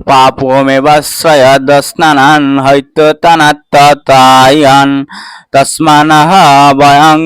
পাপমেবাশ্রয়দস্নানান হয়তো তানাত্ততায়ান তস্মানঃ বয়ং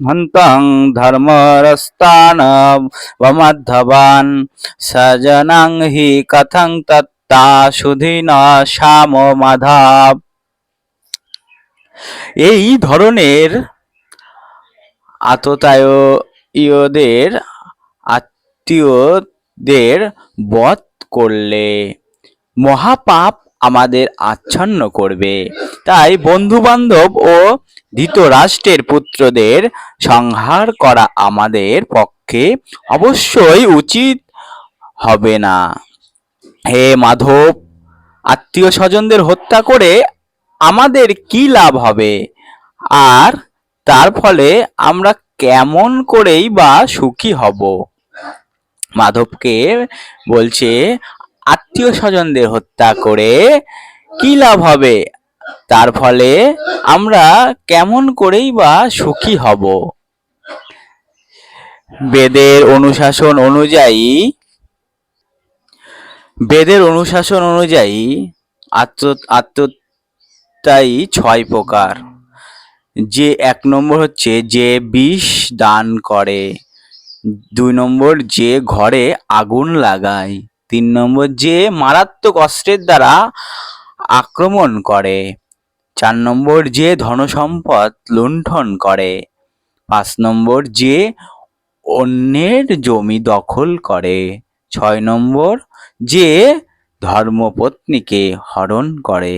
হন্তং ধর্মরস্তানবমধ্যবান সজনং হি কথং তত্তা সুধীন শ্যাম মাধব এই ধরনের আততায়ীয়দের আত্মীয়দের বধ করলে মহাপাপ আমাদের আচ্ছন্ন করবে। তাই বন্ধু বান্ধব ও ধৃতরাষ্ট্রের পুত্রদের সংহার করা আমাদের পক্ষে অবশ্যই উচিত হবে না। হে মাধব আত্মীয় স্বজনদের হত্যা করে আমাদের কি লাভ হবে? আর তার ফলে আমরা কেমন করেই বা সুখী হব? মাধবকে বলছে, আত্মীয় স্বজনদের হত্যা করে কি লাভ হবে? তার ফলে আমরা কেমন করেই বা সুখী হব? বেদের অনুশাসন অনুযায়ী, বেদের অনুশাসন অনুযায়ী আত্ম আত্মতাই ছয় প্রকার। যে এক নম্বর হচ্ছে, যে বিষ দান করে। দুই নম্বর যে ঘরে আগুন লাগায়, তিন নম্বর যে মারাত্মক অস্ত্রের দ্বারা আক্রমণ করে, চার নম্বর যে ধনসম্পদ লুণ্ঠন করে, পাঁচ নম্বর যে অন্যের জমি দখল করে, ছয় নম্বর যে ধর্মপত্নীকে হরণ করে।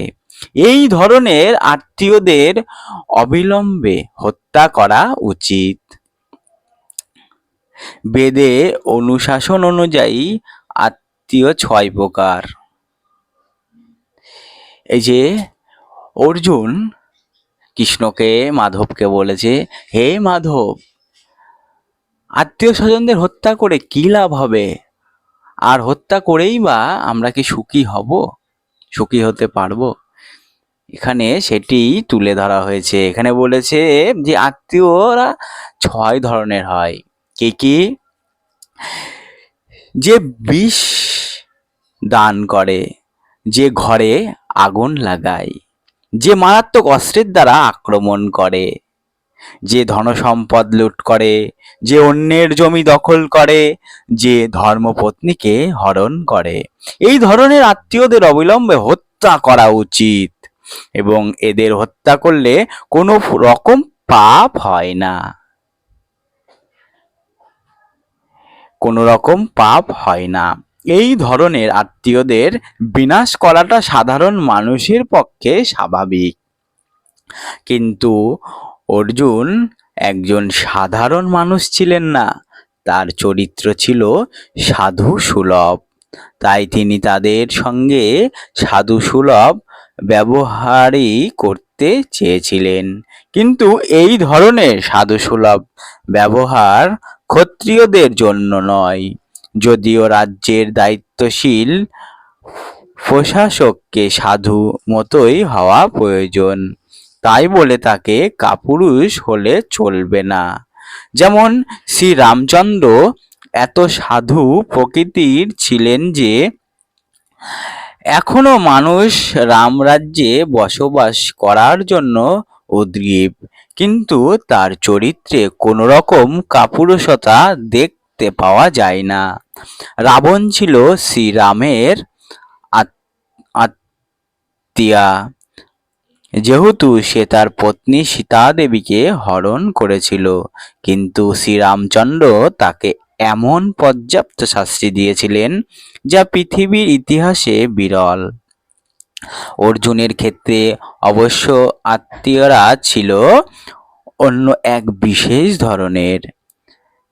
এই ধরনের আত্মীয়দের অবিলম্বে হত্যা করা উচিত। বেদে অনুশাসন অনুযায়ী আত্মীয় ছয় প্রকার। এই যে অর্জুন কৃষ্ণকে, মাধবকে বলেছে, হে মাধব আত্মীয় স্বজনদের হত্যা করে কি লাভ হবে? আর হত্যা করেই বা আমরা কি সুখী হব? সুখী হতে পারব? এখানে সেটি তুলে ধরা হয়েছে। এখানে বলেছে যে আত্মীয়রা ছয় ধরনের হয়। কে কি? যে বিষ দান করে, যে ঘরে আগুন লাগায়, যে মারাত্মক অস্ত্রের দ্বারা আক্রমণ করে, যে ধনসম্পদ লুট করে, যে অন্যের জমি দখল করে, যে ধর্মপত্নীকে হরণ করে। এই ধরনের আত্মীয়দের অবিলম্বে হত্যা করা উচিত এবং এদের হত্যা করলে কোনো রকম পাপ হয় না। কোনো রকম পাপ হয় না। এই ধরনের আত্মীয়দের বিনাশ করাটা সাধারণ মানুষের পক্ষে স্বাভাবিক। কিন্তু অর্জুন একজন সাধারণ মানুষ ছিলেন না। তার চরিত্র ছিল সাধু সুলভ। তাই তিনি তাদের সঙ্গে সাধু সুলভ ব্যবহারই করতে চেয়েছিলেন। কিন্তু এই ধরনের সাধু সুলভ ব্যবহার ক্ষত্রিয়দের জন্য নয়, যদিও রাজ্যের দায়িত্বশীল প্রশাসককে সাধু মতোই হওয়া প্রয়োজন। তাই বলে তাকে কাপুরুষ হলে চলবে না। যেমন শ্রী রামচন্দ্র এত সাধু প্রকৃতির ছিলেন যে, এখনও মানুষ রামরাজ্যে বসবাস করার জন্য উদ্গ্রীব কিন্তু তার চরিত্রে কোনো রকম কাপুরুষতা দেখতে পাওয়া যায় না। রাবণ ছিল শ্রীরামের আত্মীয়া। যেহেতু সে তার পত্নী সীতা দেবীকে হরণ করেছিল, কিন্তু শ্রীরামচন্দ্র তাকে এমন পর্যাপ্ত শাস্তি দিয়েছিলেন যা পৃথিবীর ইতিহাসে বিরল। অর্জুনের ক্ষেত্রে অবশ্য আত্মীয়রা ছিল অন্য এক বিশেষ ধরনের,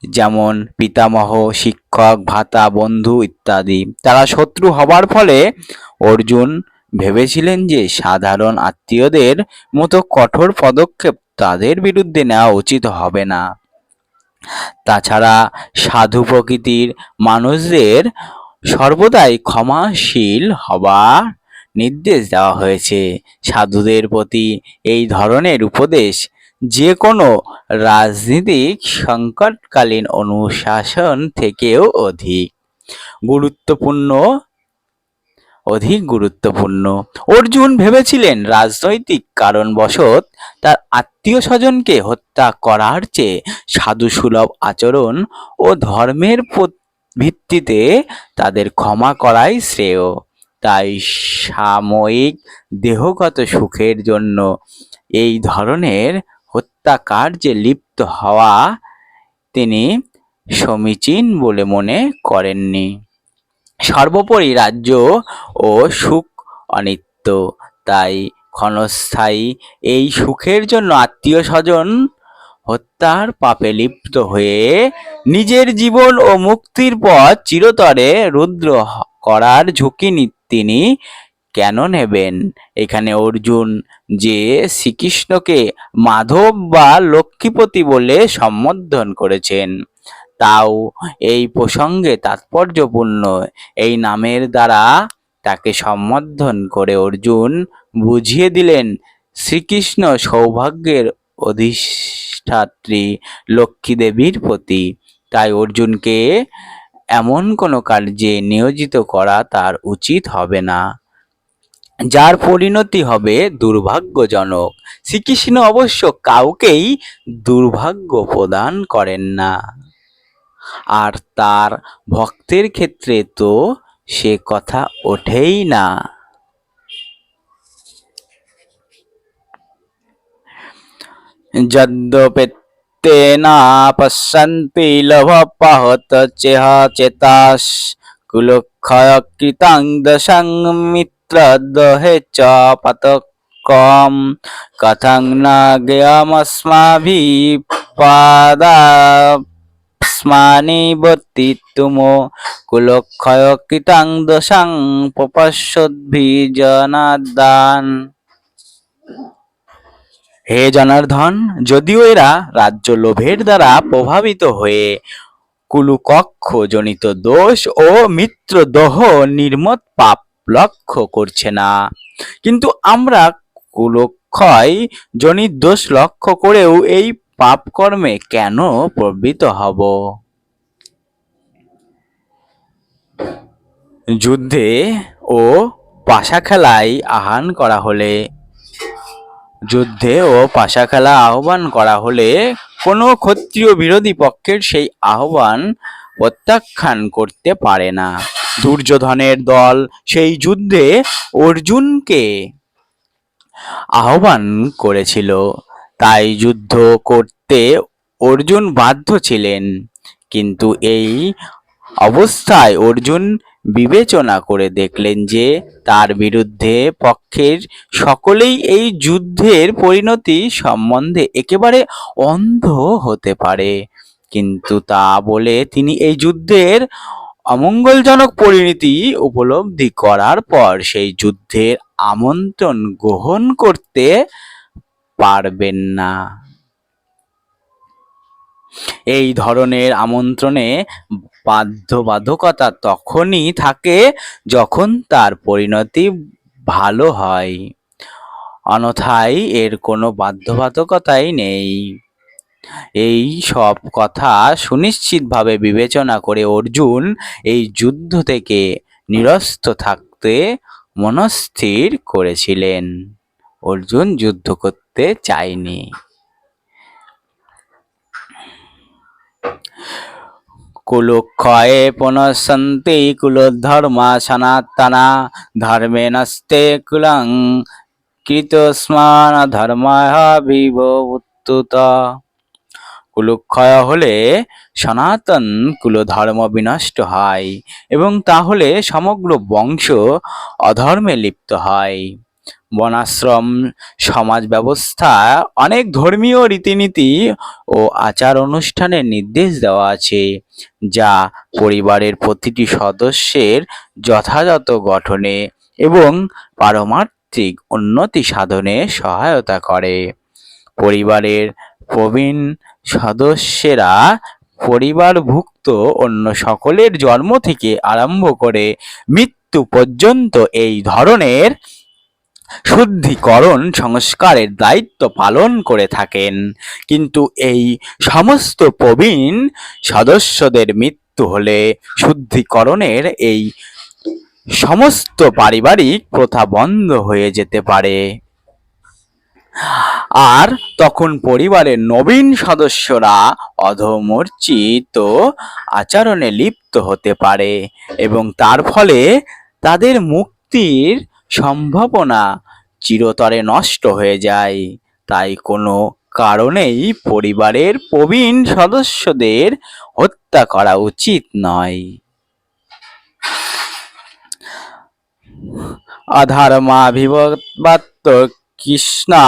যেমন পিতামহ, শিক্ষক, ভাতা, বন্ধু ইত্যাদি। তারা শত্রু হবার ফলে অর্জুন ভেবেছিলেন যে সাধারণ আত্মীয়দের মতো কঠোর পদক্ষেপ তাদের বিরুদ্ধে নেওয়া উচিত হবে না। তাছাড়া সাধু প্রকৃতির মানুষদের সর্বদাই ক্ষমাশীল হবার নির্দেশ দেওয়া হয়েছে। সাধুদের প্রতি এই ধরনের উপদেশ যে কোনো রাজনীতিক সংকটকালীন অনুশাসন থেকেও অধিক। গুরুত্বপূর্ণ অধিক গুরুত্বপূর্ণ। অর্জুন ভেবেছিলেন রাজনৈতিক কারণবশত তার আত্মীয় স্বজনকে হত্যা করার চেয়ে সাধুসুলভ আচরণ ও ধর্মের ভিত্তিতে তাদের ক্ষমা করাই শ্রেয়। তাই সাময়িক দেহগত সুখের জন্য এই ধরনের হত্যাকার্যে লিপ্ত হওয়া তিনি সমীচীন বলে মনে করেননি। সর্বোপরি রাজ্য ও সুখ অনিত্য, তাই ক্ষণস্থায়ী এই সুখের জন্য আত্মীয় স্বজন হত্যার পাপে লিপ্ত হয়ে নিজের জীবন ও মুক্তির পথ চিরতরে রুদ্র করার ঝুঁকি নি- তিনি কেন নেবেন? এখানে অর্জুন যে শ্রীকৃষ্ণকে মাধব বা লক্ষ্মীপতি বলে সম্বোধন করেছেন, তাও এই প্রসঙ্গে তাৎপর্যপূর্ণ। এই নামের দ্বারা তাকে সম্বোধন করে অর্জুন বুঝিয়ে দিলেন, শ্রীকৃষ্ণ সৌভাগ্যের অধিষ্ঠাত্রী লক্ষ্মী দেবীর প্রতি। তাই অর্জুনকে এমন কোনো কার্যে নিয়োজিত করা তার উচিত হবে না। যার পরিণতি হবে দুর্ভাগ্যজনক, শ্রীকৃষ্ণ অবশ্য কাউকেই দুর্ভাগ্য প্রদান করেন না। আর তার ভক্তের ক্ষেত্রে তো সে কথা ওঠেই না। যদ্যপেত্তে না পশ্যন্তি লভপাহত চেহ চেতাস কুলক্ষয় কৃতাং দশং মিত্রদহে চ পতক্রম কথং ন জ্ঞামস্মাভিः পাদাস্মানি বর্তিতুমো কুলক্ষয় কৃতাং দশং প্রপশ্যদ্ভিজনাদান হে জনার্দন, যদিও এরা রাজ্য লোভের দ্বারা প্রভাবিত হয়ে কুলুকক্ষ জনিত দোষ ও মিত্রদহ নির্মত পাপ লক্ষ্য করছে না। কিন্তু আমরা কুলক্ষয় জনিত দোষ লক্ষ্য করেও এই পাপ কর্মে কেন প্রবৃত্ত হব? যুদ্ধে ও পাশা খেলায় আহ্বান করা হলে যুদ্ধে ও পাশা খেলা আহ্বান করা হলে কোনো ক্ষত্রিয় বিরোধী পক্ষের সেই আহ্বান প্রত্যাখ্যান করতে পারে না। দুর্যোধনের দল সেই যুদ্ধে অর্জুনকে আহ্বান করেছিল। তাই যুদ্ধ করতে অর্জুন বাধ্য ছিলেন। কিন্তু এই অবস্থায় অর্জুন বিবেচনা করে দেখলেন যে তার বিরুদ্ধে পক্ষের সকলেই এই যুদ্ধের পরিণতি সম্বন্ধে একেবারে অন্ধ হতে পারে। কিন্তু তা বলে তিনি এই যুদ্ধের অমঙ্গলজনক পরিণতি উপলব্ধি করার পর সেই যুদ্ধের আমন্ত্রণ গ্রহণ করতে পারবেন না। এই ধরনের আমন্ত্রণে বাধ্যবাধকতা তখনই থাকে যখন তার পরিণতি ভালো হয়। অন্যথায় এর কোনো বাধ্যবাধকতাই নেই। এই সব কথা সুনিশ্চিতভাবে বিবেচনা করে অর্জুন এই যুদ্ধ থেকে নিরস্ত থাকতে মনস্থির করেছিলেন। অর্জুন যুদ্ধ করতে চায়নি। কুলক্ষয়ে পুনঃসন্তি কুলধর্মা সনাতনা ধর্মে নস্তে কুলং কৃতস্মান ধর্মায় বিভূত কুলক্ষয় হলে সনাতন কুলধর্ম বিনষ্ট হয় এবং তাহলে সমগ্র বংশ অধর্মে লিপ্ত হয়। বনাশ্রম সমাজ ব্যবস্থা অনেক ধর্মীয় রীতিনীতি ও আচার অনুষ্ঠানের নির্দেশ দেওয়া আছে, যা পরিবারের প্রতিটি সদস্যের যথাযথ গঠনে এবং পারমার্থিক উন্নতি সাধনে সহায়তা করে। পরিবারের প্রবীণ সদস্যেরা পরিবারভুক্ত অন্য সকলের জন্ম থেকে আরম্ভ করে মৃত্যু পর্যন্ত এই ধরনের শুদ্ধিকরণ সংস্কারের দায়িত্ব পালন করে থাকেন। কিন্তু এই সমস্ত প্রবীণ সদস্যদের মৃত্যু হলে শুদ্ধিকরণের এই সমস্ত পারিবারিক প্রথা বন্ধ হয়ে যেতে পারে। আর তখন পরিবারের নবীন সদস্যরা অধমর্চিত আচরণে লিপ্ত হতে পারে এবং তার ফলে তাদের মুক্তির সম্ভাবনা চিরতরে নষ্ট হয়ে যায়। তাই কোনো কারণেই পরিবারের প্রবীণ সদস্যদের হত্যা করা উচিত নয়। অধর্মাভিবাত্ত কৃষ্ণা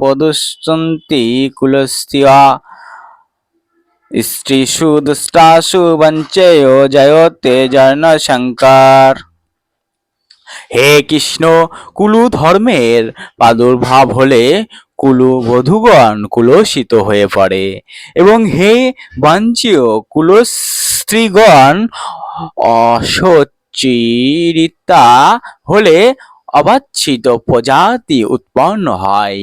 পদুষন্তি কুলস্তিয়া স্ত্রীষু দুষ্টাসু বঞ্চেয় জয়তে জর্ণ হে কৃষ্ণ, কুলু ধর্মের প্রাদুর্ভাব হলে কুলু বধূগণ কুলসিত হয়ে পড়ে। এবং হে বাঞ্ছীয় কুলস্ত্রীগণ অসচ্চিরিতা হলে অবাচ্ছিত প্রজাতি উৎপন্ন হয়।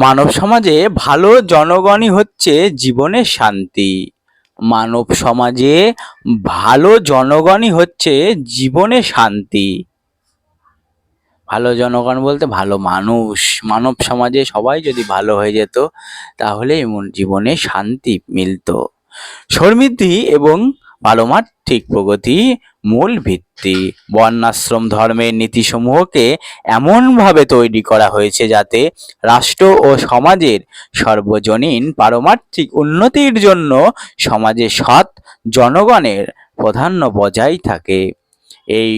মানব সমাজে ভালো জনগণই হচ্ছে জীবনের শান্তি। মানব সমাজে ভালো জনগণই হচ্ছে জীবনে শান্তি। ভালো জনগণ বলতে ভালো মানুষ। মানব সমাজে সবাই যদি ভালো হয়ে যেত, তাহলে জীবনে শান্তি মিলতো। সমৃদ্ধি এবং ভালো ঠিক প্রগতি মূল ভিত্তি বর্ণাশ্রম ধর্মের নীতিসমূহকে এমনভাবে তৈরি করা হয়েছে যাতে রাষ্ট্র ও সমাজের সর্বজনীন পারমার্থিক উন্নতির জন্য সমাজে সৎ জনগণের প্রাধান্য বজায় থাকে। এই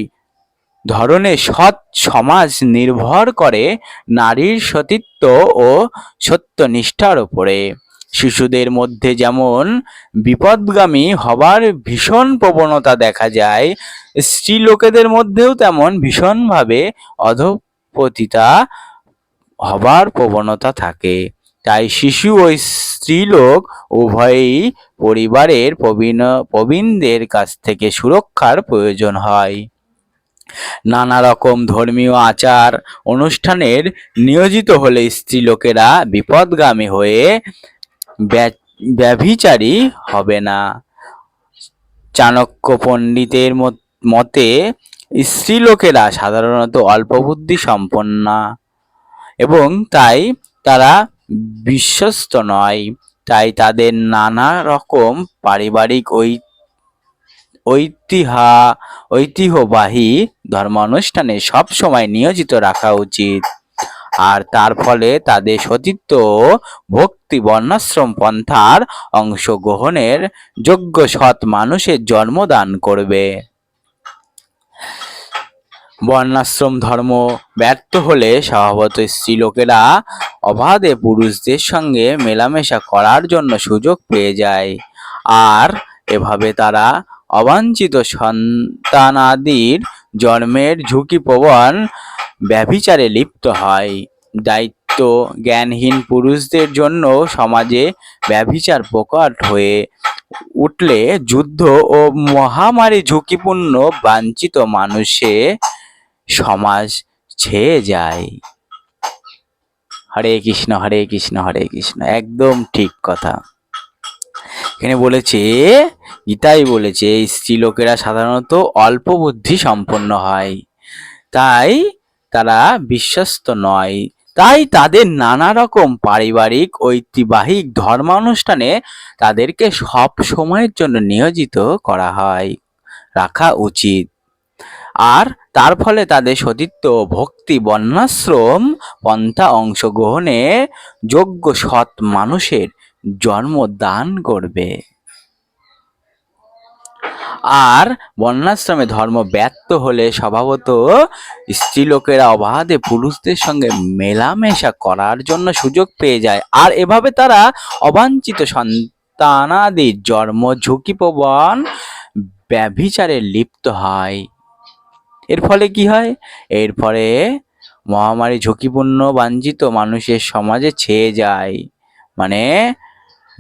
ধরনের সৎ সমাজ নির্ভর করে নারীর সতীত্ব ও সত্যনিষ্ঠার উপরে। শিশুদের মধ্যে যেমন বিপদগামী হবার ভীষণ প্রবণতা দেখা যায়, স্ত্রী লোকেদের মধ্যেও তেমন ভীষণভাবে অধপতিতা হবার প্রবণতা থাকে। তাই শিশু ও স্ত্রীলোক উভয়ই পরিবারের প্রবীণ, প্রবীণদের কাছ থেকে সুরক্ষার প্রয়োজন হয়। নানা রকম ধর্মীয় আচার অনুষ্ঠানের নিয়োজিত হলে স্ত্রীলোকেরা বিপদগামী হয়ে ব্যভিচারী হবে না। চাণক্য পণ্ডিতের মত- স্ত্রীলোকেরা সাধারণত অল্প বুদ্ধি সম্পন্না এবং তাই তারা বিশ্বস্ত নয়। তাই তাদের নানা রকম পারিবারিক ঐ ঐতিহ্যা ঐতিহ্যবাহী ধর্মানুষ্ঠানে সবসময় নিয়োজিত রাখা উচিত। আর তার ফলে তাদের সতীত্ব ভক্তি বর্ণাশ্রম পন্থার অংশগ্রহণের যোগ্য সৎ মানুষের জন্মদান করবে। বর্ণাশ্রম ধর্ম ব্যর্থ হলে স্বভাবত স্ত্রীলোকেরা অবাধে পুরুষদের সঙ্গে মেলামেশা করার জন্য সুযোগ পেয়ে যায়। আর এভাবে তারা অবাঞ্ছিত সন্তানাদির জন্মের ঝুঁকিপ্রবণ ব্যভিচারে লিপ্ত হয়। দায়িত্ব জ্ঞানহীন পুরুষদের জন্য সমাজে ব্যভিচার প্রকট হয়ে উঠলে যুদ্ধ ও মহামারী ঝুঁকিপূর্ণ বাঞ্ছিত মানুষে সমাজ ছেয়ে যায়। হরে কৃষ্ণ হরে কৃষ্ণ হরে কৃষ্ণ, একদম ঠিক কথা। এখানে বলেছে, গীতাই বলেছে স্ত্রীলোকেরা সাধারণত অল্প বুদ্ধি সম্পন্ন হয়। তাই তারা বিশ্বস্ত নয়। তাই তাদের নানা রকম পারিবারিক ঐতিবাহিক ধর্মানুষ্ঠানে তাদেরকে সব সময়ের জন্য নিয়োজিত করা হয়, রাখা উচিত। আর তার ফলে তাদের সতীত্ব, ভক্তি বর্ণাশ্রম পন্থা অংশগ্রহণে যোগ্য সৎ মানুষের জন্ম দান করবে। আর বর্ণাশ্রমে ধর্ম ব্যর্থ হলে স্বভাবত স্ত্রীলোকেরা অবাধে পুরুষদের সঙ্গে মেলামেশা করার জন্য সুযোগ পেয়ে যায়। আর এভাবে তারা অবাঞ্ছিত সন্তানাদির জন্ম ঝুঁকিপ্রবণ ব্যভিচারে লিপ্ত হয়। এর ফলে কি হয়? এর ফলে মহামারী ঝুঁকিপূর্ণ, বাঞ্ছিত মানুষের সমাজে ছেয়ে যায়। মানে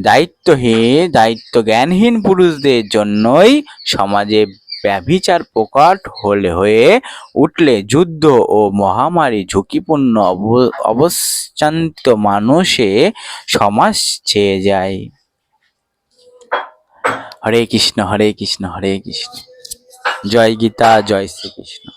দায়িত্বহীন দায়িত্ব জ্ঞানহীন পুরুষদের জন্যই সমাজে ব্যভিচার প্রকট হলে হয়ে উঠলে যুদ্ধ ও মহামারী ঝুঁকিপূর্ণ অব- অবস্থান্ত মানুষে সমাজ ছেয়ে যায়। হরে কৃষ্ণ হরে কৃষ্ণ হরে কৃষ্ণ। জয় গীতা, জয় শ্রীকৃষ্ণ।